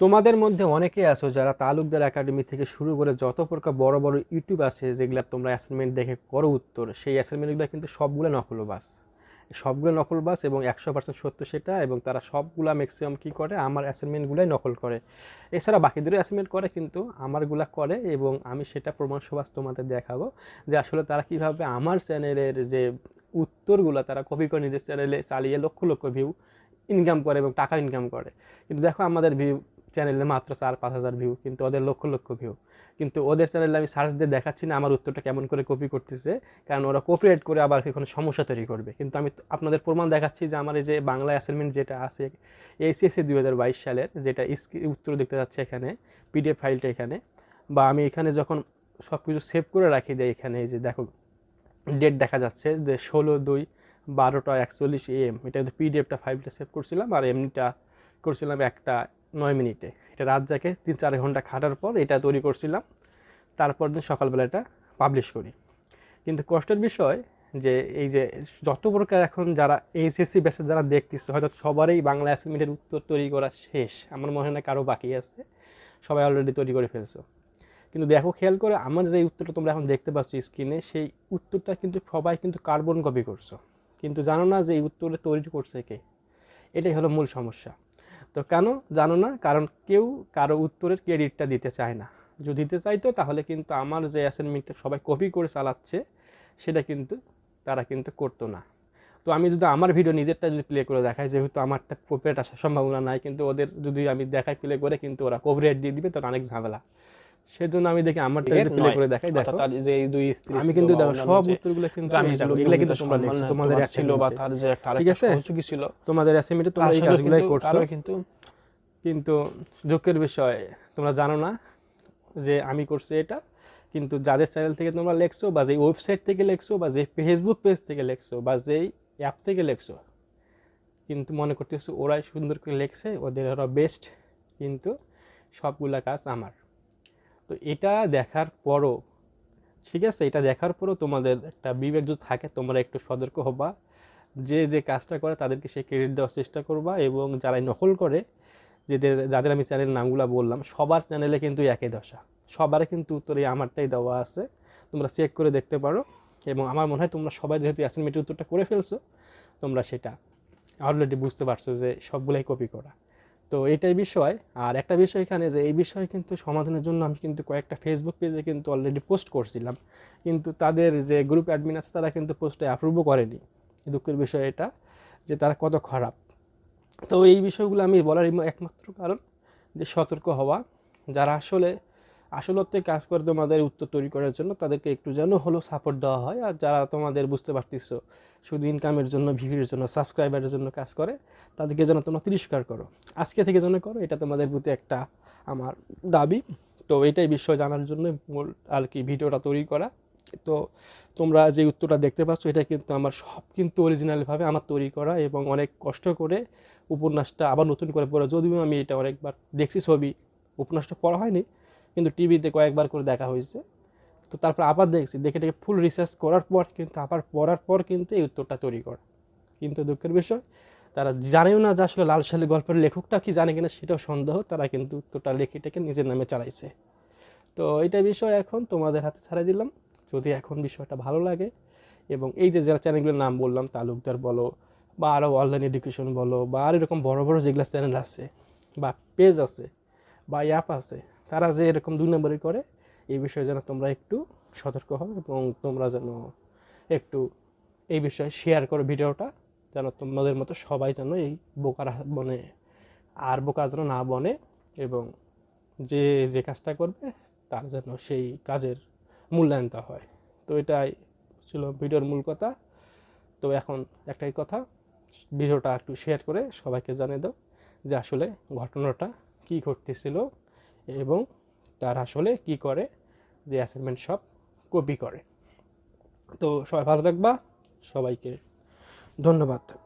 তোমাদের মধ্যে অনেকে আছো যারা তালুকদার একাডেমি থেকে শুরু করে যত প্রকার বড় বড় ইউটিউব আছে, যেগুলো তোমরা অ্যাসাইনমেন্ট দেখে করো উত্তর, সেই অ্যাসাইনমেন্টগুলো কিন্তু সবগুলো নকল বাস। সবগুলো নকল বাস এবং একশো পার্সেন্ট সত্য সেটা এবং তারা সবগুলা ম্যাক্সিমাম কী করে? আমার অ্যাসাইনমেন্টগুলোই নকল করে। এছাড়া বাকিদেরও অ্যাসাইনমেন্ট করে কিন্তু আমারগুলা করে এবং আমি সেটা প্রমাণ সবাস তোমাদের দেখাবো যে আসলে তারা কীভাবে আমার চ্যানেলের যে উত্তরগুলো, তারা কপি করে নিজের চ্যানেলে চালিয়ে লক্ষ লক্ষ ভিউ ইনকাম করে এবং টাকা ইনকাম করে। কিন্তু দেখো আমাদের ভিউ চ্যানেলে মাত্র চার, পাঁচ হাজার ভিউ কিন্তু ওদের লক্ষ লক্ষ ভিউ কিন্তু ওদের চ্যানেলে আমি সার্চ দিয়ে দেখাচ্ছি না আমার উত্তরটা কেমন করে কপি করতেছে, কারণ ওরা কপিরাইট করে আবার কোনো সমস্যা তৈরি করবে। কিন্তু আমি আপনাদের প্রমাণ দেখাচ্ছি যে আমার এই যে বাংলা অ্যাসাইনমেন্ট যেটা আছে এইচএসসি দুই হাজার বাইশ সালের, যেটা উত্তর দেখতে যাচ্ছে এখানে পিডিএফ ফাইলটা এখানে, বা আমি এখানে যখন সব কিছু সেভ করে রাখি দেয় এখানে, এই যে দেখো ডেট দেখা যাচ্ছে যে ষোলো দুই বারোটা একচল্লিশ এম এটা পিডিএফটা ফাইলটা সেভ করছিলাম, আর এমনিটা করছিলাম একটা নয় মিনিটে। এটা রাত জাগে তিন চার ঘণ্টা খাটার পর এটা তৈরি করছিলাম। তারপর দিন সকালবেলা এটা পাবলিশ করি। কিন্তু কষ্টের বিষয় যে এই যে যত প্রকার এখন যারা এইচএসসি ব্যাচে যারা দেখতেছে, হয়তো সবারই বাংলা অ্যাসাইনমেন্টের উত্তর তৈরি করা শেষ। আমার মনে হয় না কারও বাকি আছে। সবাই অলরেডি তৈরি করে ফেলছো। কিন্তু দেখো, খেয়াল করে আমার যে উত্তরটা তোমরা এখন দেখতে পাচ্ছ স্ক্রিনে সেই উত্তরটা কিন্তু সবাই কিন্তু কার্বন কপি করছ। কিন্তু জানো না যে এই উত্তরটা তৈরি করছে কে? এটাই হলো মূল সমস্যা। তো কেন? জানো না? কারণ কেউ কারও উত্তরের ক্রেডিটটা দিতে চায় না। যদি দিতে চাইতো, তাহলে কিন্তু আমার যে অ্যাসাইনমেন্টটা সবাই কপি করে চালাচ্ছে, সেটা কিন্তু তারা কিন্তু করতো না। তো আমি যদি আমার ভিডিও নিজেরটা যদি প্লে করে দেখাই, যেহেতু আমারটা কপিরাইট আসার সম্ভাবনা নাই, কিন্তু ওদের যদি আমি দেখাই প্লে করে, কিন্তু ওরা কপিরাইট দিয়ে দিবে তখন অনেক ঝামেলা। সেজন্য আমি দেখি আমারটা যদি প্লে করে দেখাই দেখো। তার যে এই দুই স্ত্রী আমি কিন্তু দেখো সব উত্তরগুলো কিন্তু আমি এগুলো কিন্তু তোমরা লিখছো তোমাদের ছিল বা তার যে একটা ঠিক আছে? ছিল? তোমাদের অ্যাসাইনমেন্টে তোমরা এই কাজগুলোই করছ। কিন্তু কিন্তু দুঃখের বিষয় তোমরা জানো না যে আমি করছি এটা। কিন্তু যাদের চ্যানেল থেকে তোমরা লেখছো বা যেই ওয়েবসাইট থেকে লেখছো বা যে ফেসবুক পেজ থেকে লেখছো বা যেই অ্যাপ থেকে লেখছো কিন্তু মনে করতেছো ওরাই সুন্দর করে লেখছে ওদের ওরা বেস্ট কিন্তু সবগুলা কাজ আমার। তো এটা দেখার পরও, ঠিক আছে? এটা দেখার পরও তোমাদের একটা বিবেক যদি থাকে, তোমরা একটু সতর্ক হবা। যে যে কাজটা করে তাদেরকে সে ক্রেডিট দেওয়ার চেষ্টা করবা এবং যারাই নকল করে, যেদের, যাদের আমি চ্যানেলের নামগুলো বললাম, সবার চ্যানেলে কিন্তু একই দশা। সবার কিন্তু উত্তরে আমারটাই দেওয়া আছে। তোমরা চেক করে দেখতে পারো এবং আমার মনে হয় তোমরা সবাই যেহেতু অ্যাসাইনমেন্টের উত্তরটা করে ফেলছো, তোমরা সেটা অলরেডি বুঝতে পারছ যে সবগুলাই কপি করা। তো এটাই বিষয়। আর একটা বিষয় এখানে যে, এই বিষয় কিন্তু সমাধানের জন্য আমি কিন্তু কয়েকটা ফেসবুক পেজে কিন্তু অলরেডি পোস্ট করছিলাম। কিন্তু তাদের যে গ্রুপ অ্যাডমিন আছে, তারা কিন্তু পোস্টে অ্যাপ্রুভও করেনি। দুঃখের বিষয় এটা যে, তারা কত খারাপ। তো এই বিষয়গুলো আমি বলার একমাত্র কারণ যে, সতর্ক হওয়া। যারা আসলে আসলতে কাজ করে তোমাদের উত্তর তৈরি করার জন্য তাদেরকে একটু যেন হলেও সাপোর্ট দেওয়া হয়। আর যারা তোমাদের বুঝতে পারতেছো শুধু ইনকামের জন্য ভিভির জন্য সাবস্ক্রাইবারের জন্য কাজ করে, তাদেরকে যেন তোমরা তিরস্কার করো। আজকে থেকে যেন করো, এটা তোমাদের প্রতি একটা আমার দাবি। তো এটাই বিষয় জানার জন্য মূল আর কি ভিডিওটা তৈরি করা। তো তোমরা যে উত্তরটা দেখতে পাচ্ছ, এটা কিন্তু আমার সব কিন্তু অরিজিনালভাবে আমার তৈরি করা এবং অনেক কষ্ট করে উপন্যাসটা আবার নতুন করে পড়া। যদিও আমি এটা অনেকবার দেখছি, ছবি, উপন্যাসটা পড়া হয়নি। কিন্তু টিভিতে কয়েকবার করে দেখা হয়েছে। তো তারপর আবার দেখছি, দেখে দেখে ফুল রিসার্চ করার পর কিন্তু, আবার পড়ার পর কিন্তু এই উত্তরটা তৈরি করা। কিন্তু দুঃখের বিষয়, তারা জানেও না যে আসলে লাল সালের গল্পের লেখকটা কি জানে কিনা সেটাও সন্দেহ, তারা কিন্তু উত্তরটা লেখিটাকে নিজের নামে চালাইছে। তো এইটা বিষয় এখন তোমাদের হাতে ছাড়াই দিলাম। যদি এখন বিষয়টা ভালো লাগে এবং এই যে যারা চ্যানেলগুলোর নাম বললাম, তালুকদার বলো বা আরও অনলাইন এডুকেশন বলো বা আর এরকম বড় বড় যেগুলো চ্যানেল আছে বা পেজ আছে বা অ্যাপ আছে তারা যে এরকম দুই নম্বরই করে, এই বিষয়ে যেন তোমরা একটু সতর্ক হও এবং তোমরা যেন একটু এই বিষয়ে শেয়ার করো ভিডিওটা, যেন তোমাদের মতো সবাই যেন এই বোকার বনে আর বোকার যেন না বনে এবং যে যে কাজটা করবে তার যেন সেই কাজের মূল্যায়নটা হয়। তো এটাই ছিল ভিডিওর মূল কথা। তো এখন একটাই কথা, ভিডিওটা একটু শেয়ার করে সবাইকে জানিয়ে দাও যে আসলে ঘটনাটা কী ঘটতেছিল। এবং তার আসলে কি করে? যে অ্যাসাইনমেন্ট সব কপি করে। তো সবাই ভালো থাকবা। সবাইকে ধন্যবাদ।